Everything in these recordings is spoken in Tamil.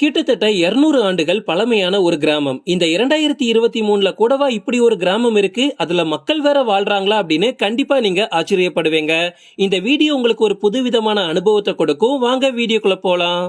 கிட்டத்தட்ட 200 ஆண்டுகள் பழமையான ஒரு கிராமம். இந்த இரண்டாயிரத்தி இருபத்தி மூணுல கூடவா இப்படி ஒரு கிராமம் இருக்கு? அதுல மக்கள் வேற வாழ்றாங்களா அப்படின்னு கண்டிப்பா நீங்க ஆச்சரியப்படுவீங்க. இந்த வீடியோ உங்களுக்கு ஒரு புதுவிதமான அனுபவத்தை கொடுக்கும். வாங்க வீடியோக்குள்ள போலாம்.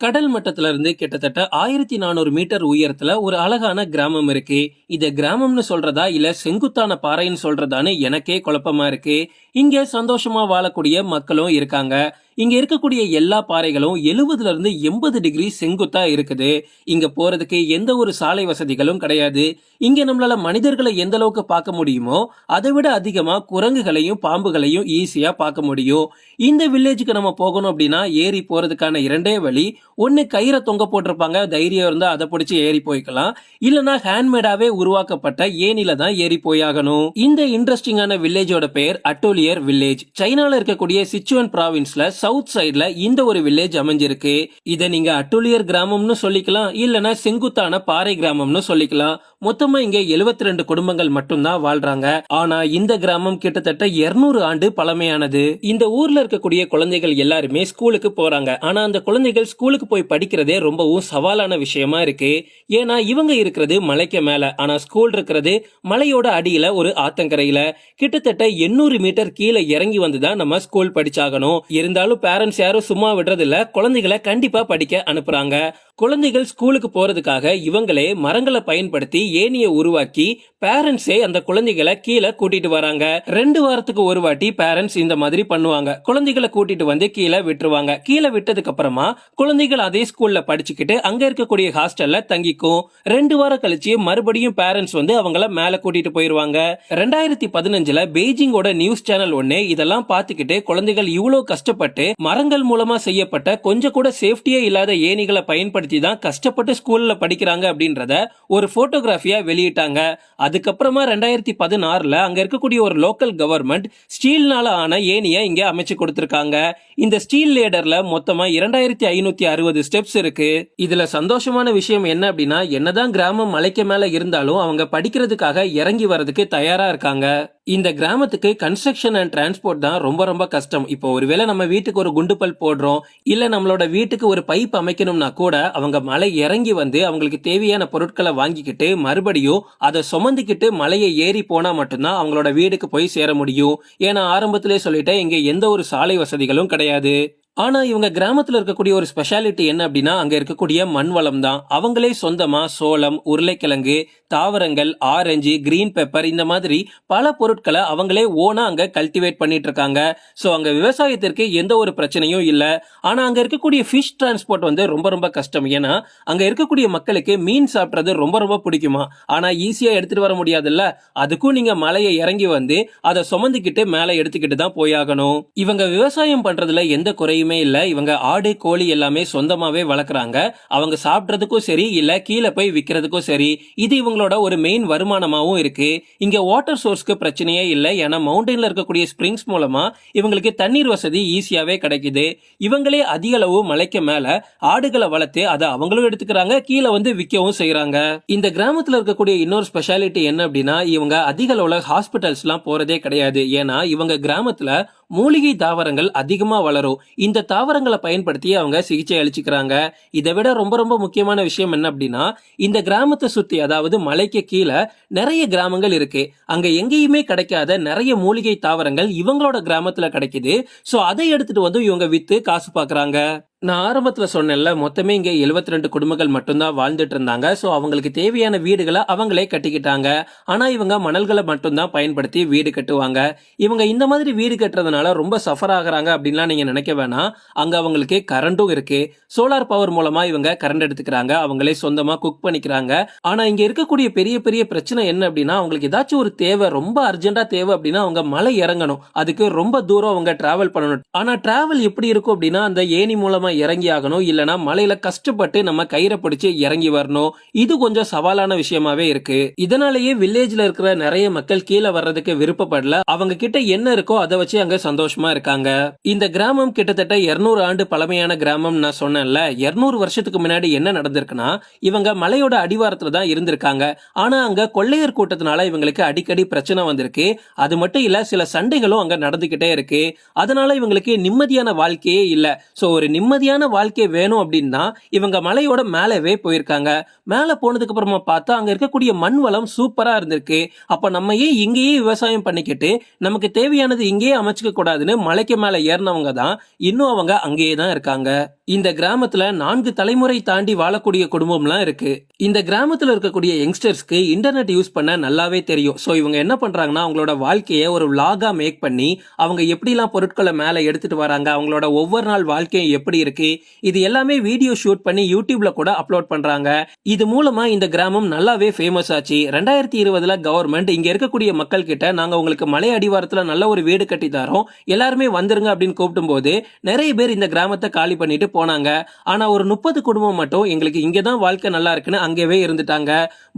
கடல் மட்டத்துல இருந்து கிட்டத்தட்ட ஆயிரத்தி நானூறு மீட்டர் உயரத்துல ஒரு அழகான கிராமம் இருக்கு. இத கிராமம்னு சொல்றதா இல்ல செங்குத்தான பாறைன்னு சொல்றதான்னு எனக்கே குழப்பமா இருக்கு. இங்க சந்தோஷமா வாழக்கூடிய மக்களும் இருக்காங்க. இங்க இருக்கக்கூடிய எல்லா பாறைகளும் எழுபதுல இருந்து எண்பது டிகிரி செங்குத்தா இருக்குது. இங்க போறதுக்கு எந்த ஒரு சாலை வசதிகளும் கிடையாது. இங்க நம்மளால மனிதர்களை எந்த அளவுக்கு பார்க்க முடியுமோ அதை விட அதிகமா குரங்குகளையும் பாம்புகளையும் ஈஸியா பார்க்க முடியும். இந்த வில்லேஜுக்கு நம்ம போகணும் அப்படின்னா ஏறி போறதுக்கான இரண்டே வழி ஒன்னு கயிறை தொங்க போட்டிருப்பாங்க தைரியம் இருந்தா அதை பிடிச்சி ஏறி போய்க்கலாம். இல்லனா ஹேண்ட்மேடாவே உருவாக்கப்பட்ட ஏனில தான் ஏறி போயாகணும். இந்த இன்ட்ரெஸ்டிங்கான வில்லேஜோட பெயர் அட்டோலியர் வில்லேஜ். சைனால இருக்கக்கூடிய சிச்சுவன் ப்ராவின்ஸ்ல சவுத் சைடுல இந்த ஒரு வில்லேஜ் அமைஞ்சிருக்கு. இத நீங்க அட்டோலியர் கிராமம்னு சொல்லிக்கலாம் இல்லனா செங்குத்தான பாறை கிராமம்னு சொல்லிக்கலாம். மொத்தமா இங்க 72 ரெண்டு குடும்பங்கள் மட்டும்தான் வாழ்றாங்க. ஆனா இந்த கிராமம் கிட்டத்தட்ட 200 ஆண்டு பழமையானது. இந்த ஊர்ல இருக்கக்கூடிய குழந்தைகள் எல்லாருமே ஸ்கூலுக்கு போறாங்க. ஆனா அந்த குழந்தைகள் ஸ்கூலுக்கு போய் படிக்கிறதே ரொம்பவும் சவாலான விஷயமா இருக்கு. ஏன்னா இவங்க இருக்கிறது மலைக்கு மேல. ஆனா ஸ்கூல் இருக்கிறது மலையோட அடியில ஒரு ஆத்தங்கரையில. கிட்டத்தட்ட 800 மீட்டர் கீழே இறங்கி வந்து தான் நம்ம ஸ்கூல் படிச்சாகணும். இருந்தாலும் பேரண்ட்ஸ் யாரும் சும்மா விடுறதில்ல. குழந்தைகளை கண்டிப்பா படிக்க அனுப்புறாங்க. குழந்தைகள் ஸ்கூலுக்கு போறதுக்காக இவங்களே மரங்களை பயன்படுத்தி ஏணியை உருவாக்கி பேரண்ட்ஸே அந்த குழந்தைகளை கீழே கூட்டிட்டு வராங்க. ரெண்டு வாரத்துக்கு ஒரு வாட்டி பேரண்ட்ஸ் இந்த மாதிரி பண்ணுவாங்க. குழந்தைகளை கூட்டிட்டு வந்து கீழே விட்டுருவாங்க. கீழே விட்டதுக்கு அப்புறமா குழந்தைகள் அதே ஸ்கூல்ல படிச்சுக்கிட்டு அங்க இருக்கக்கூடிய ஹாஸ்டல்ல தங்கிக்கும். ரெண்டு வாரம் கழிச்சு மறுபடியும் பேரண்ட்ஸ் வந்து அவங்கள மேல கூட்டிட்டு போயிருவாங்க. ரெண்டாயிரத்தி பதினஞ்சுல பெய்ஜிங்கோட நியூஸ் சேனல் ஒண்ணு இதெல்லாம் பார்த்துக்கிட்டு குழந்தைகள் இவ்வளவு கஷ்டப்பட்டு மரங்கள் மூலமா செய்யப்பட்ட கொஞ்சம் கூட சேஃப்டியே இல்லாத ஏணிகளை பயன்படுத்தி தான் கஷ்டப்பட்டு ஸ்கூலில் படிக்கிறாங்க அப்படின்றத ஒரு ஃபோட்டோகிராஃபியாக வெளியிட்டாங்க. அதுக்கப்புறமா ரெண்டாயிரத்தி பதினாறில் அங்கே இருக்கக்கூடிய ஒரு லோக்கல் கவர்மெண்ட் ஸ்டீல்னால ஆன ஏணியை இங்கே அமைச்சு கொடுத்துருக்காங்க. இந்த ஸ்டீல் லீடரில் மொத்தமாக இரண்டாயிரத்தி ஐநூத்தி அறுபது ஸ்டெப்ஸ் இருக்கு. இதில் சந்தோஷமான விஷயம் என்ன அப்படின்னா என்னதான் கிராமம் மலைக்கு மேலே இருந்தாலும் அவங்க படிக்கிறதுக்காக இறங்கி வர்றதுக்கு தயாராக இருக்காங்க. இந்த கிராமத்துக்கு கன்ஸ்ட்ரக்ஷன் அண்ட் டிரான்ஸ்போர்ட் தான் ரொம்ப ரொம்ப கஷ்டம். இப்போ ஒருவேளை நம்ம வீட்டுக்கு ஒரு குண்டுபல் போடுறோம் இல்ல நம்மளோட வீட்டுக்கு ஒரு பைப் அமைக்கணும்னா கூட அவங்க மலை இறங்கி வந்து அவங்களுக்கு தேவையான பொருட்களை வாங்கிக்கிட்டு மறுபடியும் அதை சுமந்துக்கிட்டு மலையை ஏறி போனா மட்டும்தான் அவங்களோட வீடுக்கு போய் சேர முடியும். ஏன்னா ஆரம்பத்திலே சொல்லிட்டேன் இங்க எந்த ஒரு சாலை வசதிகளும் கிடையாது. ஆனால் இவங்க கிராமத்தில் இருக்கக்கூடிய ஒரு ஸ்பெஷாலிட்டி என்ன அப்படின்னா அங்கே இருக்கக்கூடிய மண் வளம் தான். அவங்களே சொந்தமாக சோளம் உருளைக்கிழங்கு தாவரங்கள் ஆரஞ்சு கிரீன் பெப்பர் இந்த மாதிரி பல பொருட்களை அவங்களே ஓனாக அங்கே கல்டிவேட் பண்ணிட்டு இருக்காங்க. ஸோ அங்கே விவசாயத்திற்கு எந்த ஒரு பிரச்சனையும் இல்லை. ஆனால் அங்கே இருக்கக்கூடிய ஃபிஷ் டிரான்ஸ்போர்ட் வந்து ரொம்ப ரொம்ப கஷ்டம். ஏன்னா அங்கே இருக்கக்கூடிய மக்களுக்கு மீன் சாப்பிட்றது ரொம்ப ரொம்ப பிடிக்குமா? ஆனால் ஈஸியாக எடுத்துகிட்டு வர முடியாதுல்ல? அதுக்கும் நீங்கள் மலையை இறங்கி வந்து அதை சுமந்துக்கிட்டு மேலே எடுத்துக்கிட்டு தான் போயாகணும். இவங்க விவசாயம் பண்ணுறதுல எந்த குறையும் இல்லை. இவங்க ஆடு கோழி எல்லாமே சொந்தமாகவே வளர்க்குறாங்க. அவங்க சாப்பிட்றதுக்கும் சரி இல்லை கீழே போய் விற்கிறதுக்கும் சரி இது இவங்களோட ஒரு மெயின் வருமானமாகவும் இருக்குது இங்கே வாட்டர் சோர்ஸ்க்கு பிரச்சனையே இல்லை. ஏன்னா மவுண்டன்ல இருக்கக்கூடிய ஸ்ப்ரிங்ஸ் மூலமாக இவங்களுக்கு தண்ணீர் வசதி ஈஸியாகவே கிடைக்குது. இவங்களே அதிக அளவு மலைக்கு மேலே ஆடுகளை வளர்த்து அதை அவங்களும் எடுத்துக்கிறாங்க. கீழே வந்து விற்கவும் செய்கிறாங்க இந்த கிராமத்தில் இருக்கக்கூடிய இன்னொரு ஸ்பெஷாலிட்டி என்ன அப்படின்னா இவங்க அதிக ஹாஸ்பிட்டல்ஸ்லாம் போகிறதே கிடையாது. ஏன்னா இவங்க கிராமத்தில் மூலிகை தாவரங்கள் அதிகமாக வளரும். இந்த தாவரங்களை பயன்படுத்தி அவங்க சிகிச்சை அளிச்சுக்கிறாங்க. இதை விட ரொம்ப ரொம்ப முக்கியமான விஷயம் என்ன அப்படின்னா இந்த கிராமத்தை சுற்றி அதாவது மலைக்கு கீழே நிறைய கிராமங்கள் இருக்கு. அங்கே எங்கேயுமே கிடைக்காத நிறைய மூலிகை தாவரங்கள் இவங்களோட கிராமத்தில் கிடைக்குது. ஸோ அதை எடுத்துட்டு வந்து இவங்க விற்று காசு பார்க்குறாங்க நான் ஆரம்பத்தில் சொன்னேன்ல மொத்தமே இங்கே எழுபத்தி ரெண்டு குடும்பங்கள் மட்டும்தான் வாழ்ந்துட்டு இருந்தாங்க ஸோ அவங்களுக்கு தேவையான வீடுகளை அவங்களே கட்டிக்கிட்டாங்க. ஆனால் இவங்க மணல்களை மட்டும்தான் பயன்படுத்தி வீடு கட்டுவாங்க. இவங்க இந்த மாதிரி வீடு கட்டுறதுனால ரொம்ப சஃபர் ஆகுறாங்க அப்படின்லாம் நீங்கள் நினைக்க வேணாம். அங்கே அவங்களுக்கு கரண்டும் இருக்கு. சோலார் பவர் மூலமாக இவங்க கரண்ட் எடுத்துக்கிறாங்க. அவங்களே சொந்தமாக குக் பண்ணிக்கிறாங்க. ஆனால் இங்கே இருக்கக்கூடிய பெரிய பெரிய பிரச்சனை என்ன அப்படின்னா அவங்களுக்கு ஏதாச்சும் ஒரு தேவை ரொம்ப அர்ஜென்ட்டாக தேவை அப்படின்னா அவங்க மலை இறங்கணும். அதுக்கு ரொம்ப தூரம் அவங்க டிராவல் பண்ணணும். ஆனால் டிராவல் எப்படி இருக்கும் அப்படின்னா அந்த ஏணி மூலமாக இறங்கி ஆகணும் இல்லனா மலையில கஷ்டப்பட்டு நம்ம கயிறை பிடிச்சு இறங்கி வரணும். இது கொஞ்சம் சவாலான விஷயமாவே இருக்கு. இதனாலேயே வில்லேஜ்ல இருக்கிற நிறைய மக்கள் கீழே வர்றதுக்கு விருப்பப்படல. அவங்க கிட்ட என்ன இருக்கோ அதை வச்சு அங்க சந்தோஷமா இருக்காங்க. இந்த கிராமம் கிட்டத்தட்ட 200 ஆண்டு பழமையான கிராமம் நான் சொன்னேன்ல. 200 வருஷத்துக்கு முன்னாடி என்ன நடந்திருக்குன்னா இவங்க மலையோட அடிவாரத்துல தான் இருந்திருக்காங்க. ஆனா அங்க கொள்ளையர் கூட்டத்தினால இவங்களுக்கு அடிக்கடி பிரச்சனை வந்திருக்கு. அது மட்டும் இல்ல சில சண்டைகளும் அங்க நடந்துகிட்டே இருக்கு. அதனால இவங்களுக்கு நிம்மதியான வாழ்க்கையே இல்ல. சோ ஒரு நிம்மதி நிம்மதியான வாழ்க்கை வேணும் அப்படின்னா இவங்க மலையோட மேலவே போயிருக்காங்க. மேல போனதுக்கு அப்புறமா பார்த்தா அங்க இருக்கக்கூடிய மண் வளம் சூப்பரா இருந்திருக்கு. அப்போ நம்ம ஏன் இங்கேயே விவசாயம் பண்ணிக்கிட்டு நமக்கு தேவையானது இங்கேயே அமைச்சிக்க கூடாதுன்னு மலைக்கு மேலே ஏறினவங்க தான் இன்னும் அவங்க அங்கேயே தான் இருக்காங்க. இந்த கிராமத்துல நான்கு தலைமுறை தாண்டி வாழக்கூடிய குடும்பம்லாம் இருக்கு. இந்த கிராமத்துல இருக்கக்கூடிய யங்ஸ்டர்ஸ்க்கு இன்டர்நெட் யூஸ் பண்ண நல்லாவே தெரியும். சோ இவங்க என்ன பண்றாங்கன்னா அவங்களோட வாழ்க்கையை ஒரு விலாகா மேக் பண்ணி அவங்க எப்படிலாம் பொருட்களை மேலே எடுத்துட்டு வராங்க அவங்களோட ஒவ்வொரு நாள் வாழ்க்கையும் எப்படி இருக்கு. இது எல்லாமே வீடியோ ஷூட் பண்ணி யூடியூப்ல கூட அப்லோட் பண்றாங்க. இது மூலமா இந்த கிராமம் நல்லாவே ஃபேமஸ் ஆச்சு. ரெண்டாயிரத்தி இருபதுல கவர்மெண்ட் இங்க இருக்கக்கூடிய மக்கள் கிட்ட நாங்க உங்களுக்கு மலை அடிவாரத்துல நல்ல ஒரு வீடு கட்டி தரோம். எல்லாருமே வந்துருங்க அப்படின்னு கூப்பிடும் போது நிறைய பேர் இந்த கிராமத்தை காலி பண்ணிட்டு போனாங்க. ஆனா ஒரு முப்பது குடும்பம் மட்டும் எங்களுக்கு இங்க தான் வாழ்க்கை நல்லா இருக்குன்னு அங்கேவே இருந்துட்டாங்க.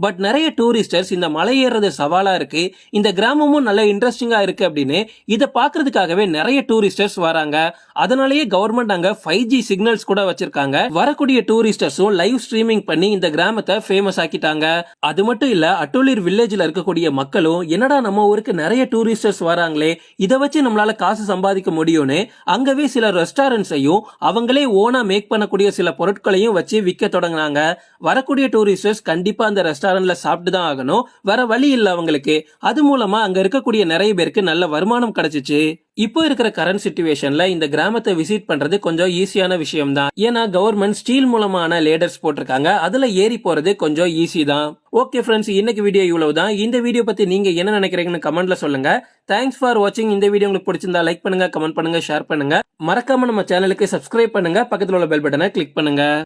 பட் நிறைய டூரிஸ்டர்ஸ் இந்த மலை ஏறுறது சவாலா இருக்கு. இந்த கிராமமும் நல்ல இன்ட்ரெஸ்டிங்கா இருக்கு அப்படின்னு இதை பாக்குறதுக்காகவே நிறைய டூரிஸ்டர்ஸ் வராங்க. அதனாலேயே கவர்மெண்ட் அங்க ஃபைவ் ஜி சிக்னல்ஸ் கூட வச்சிருக்காங்க. வரக்கூடிய டூரிஸ்டர்ஸும் லைவ் ஸ்ட்ரீமிங் பண்ணி இந்த கிராமத்தை ஃபேமஸ் ஆக்கிட்டாங்க. அது மட்டும் இல்ல அட்டோலிர் வில்லேஜ்ல இருக்கக்கூடிய மக்களும் என்னடா நம்ம ஊருக்கு நிறைய டூரிஸ்டர்ஸ் வராங்களே இதை வச்சு நம்மளால காசு சம்பாதிக்க முடியும்னு அங்கவே சில ரெஸ்டாரண்ட்ஸையும் அவங்களே ஓனா மேக் பண்ணக்கூடிய சில பொருட்களையும் வச்சு விற்க தொடங்கினாங்க. வரக்கூடிய டூரிஸ்டர்ஸ் கண்டிப்பா அந்த ரெஸ்டாரண்ட்ல சாப்பிட்டு தான் ஆகணும். வர வழி இல்லை அவங்களுக்கு. அது மூலமா அங்க இருக்கக்கூடிய நிறைய பேருக்கு நல்ல வருமானம் கிடைச்சிச்சு. இப்போ இருக்கிற கரண்ட் சுச்சுவேஷன்ல இந்த கிராமத்தை விசிட் பண்றது கொஞ்சம் ஈஸியான விஷயம் தான் ஏன்னா கவர்மெண்ட் ஸ்டீல் மூலமான லேடர்ஸ் போட்டிருக்காங்க. அதுல ஏறி போறது கொஞ்சம் ஈஸி தான். ஓகே ஃப்ரெண்ட்ஸ் இன்னைக்கு வீடியோ இவ்வளவு தான் இந்த வீடியோ பத்தி நீங்க என்ன நினைக்கிறீங்கன்னு கமெண்ட்ல சொல்லுங்க. தேங்க்ஸ் ஃபார் வாட்சிங் இந்த வீடியோ உங்களுக்கு பிடிச்சிருந்தா லைக் பண்ணுங்க கமெண்ட் பண்ணுங்க ஷேர் பண்ணுங்க. மறக்காம நம்ம சேனலுக்கு சப்ஸ்கிரைப் பண்ணுங்க. பக்கத்தில் உள்ள பெல் பட்டனை கிளிக் பண்ணுங்க.